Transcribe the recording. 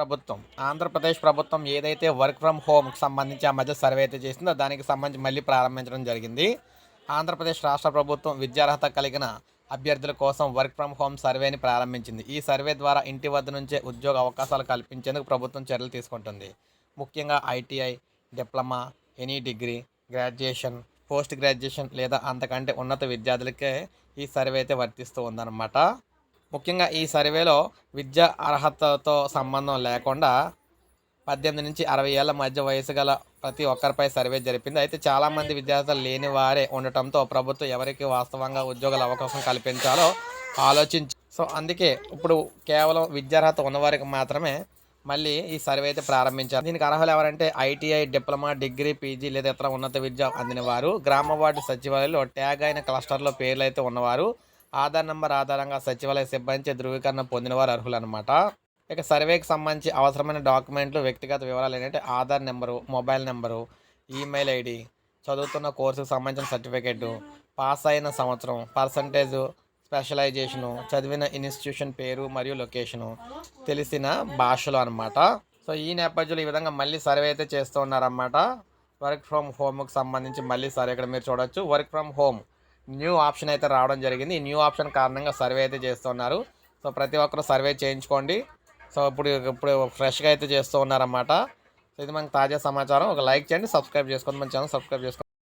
ప్రభుత్వం. ఆంధ్రప్రదేశ్ ప్రభుత్వం ఏదైతే వర్క్ ఫ్రమ్ హోమ్కి సంబంధించి ఆ మధ్య సర్వే అయితే చేసిందో దానికి సంబంధించి మళ్ళీ ప్రారంభించడం జరిగింది. ఆంధ్రప్రదేశ్ రాష్ట్ర ప్రభుత్వం విద్యార్హత కలిగిన అభ్యర్థుల కోసం వర్క్ ఫ్రమ్ హోమ్ సర్వేని ప్రారంభించింది. ఈ సర్వే ద్వారా ఇంటి వద్ద నుంచే ఉద్యోగ అవకాశాలు కల్పించేందుకు ప్రభుత్వం చర్యలు తీసుకుంటుంది. ముఖ్యంగా ITI diploma any degree graduation post graduation లేదా అంతకంటే ఉన్నత విద్యార్థులకే ఈ సర్వే అయితే వర్తిస్తూ ఉందన్నమాట. ముఖ్యంగా ఈ సర్వేలో విద్యా అర్హతతో సంబంధం లేకుండా పద్దెనిమిది నుంచి అరవై ఏళ్ళ మధ్య వయసు గల ప్రతి ఒక్కరిపై సర్వే జరిపింది. అయితే చాలామంది విద్యార్థులు లేని వారే ఉండటంతో ప్రభుత్వం ఎవరికి వాస్తవంగా ఉద్యోగాల అవకాశం కల్పించాలో ఆలోచించి సో అందుకే ఇప్పుడు కేవలం విద్యార్హత ఉన్నవారికి మాత్రమే మళ్ళీ ఈ సర్వే అయితే ప్రారంభించారు. దీనికి అర్హులు ఎవరంటే ఐటీఐ డిప్లొమా డిగ్రీ పీజీ లేదా ఇతర ఉన్నత విద్య అందిన వారు. గ్రామ వార్డు సచివాలయంలో ట్యాగ్ అయిన క్లస్టర్లో పేర్లు అయితే ఉన్నవారు. ఆధార్ నెంబర్ ఆధారంగా సచివాలయ సిబ్బంది ధృవీకరణ పొందిన వారు అర్హులు అనమాట ఇక సర్వేకి సంబంధించి అవసరమైన డాక్యుమెంట్లు వ్యక్తిగత వివరాలు ఏంటంటే Aadhaar number mobile number email ID చదువుతున్న కోర్సుకు సంబంధించిన సర్టిఫికేటు పాస్ అయిన సంవత్సరం పర్సంటేజ్ స్పెషలైజేషను చదివిన ఇన్స్టిట్యూషన్ పేరు మరియు లొకేషను తెలిసిన భాషలు అనమాట సో ఈ నేపథ్యంలో ఈ విధంగా మళ్ళీ సర్వే అయితే చేస్తూ ఉన్నారన్నమాట. వర్క్ ఫ్రమ్ హోమ్కి సంబంధించి మళ్ళీ సర్వే ఇక్కడ మీరు చూడొచ్చు. Work from home new option అయితే రావడం జరిగింది. ఈ న్యూ ఆప్షన్ కారణంగా సర్వే అయితే చేస్తున్నారు. సో ప్రతి ఒక్కరు సర్వే చేయించుకోండి. సో ఇప్పుడు ఇప్పుడు ఫ్రెష్గా అయితే చేస్తూ ఉన్నారన్నమాట. సో ఇది మనకి తాజా సమాచారం. ఒక లైక్ చేయండి సబ్స్క్రైబ్ చేసుకోండి. మన ఛానల్ సబ్స్క్రైబ్ చేసుకోండి.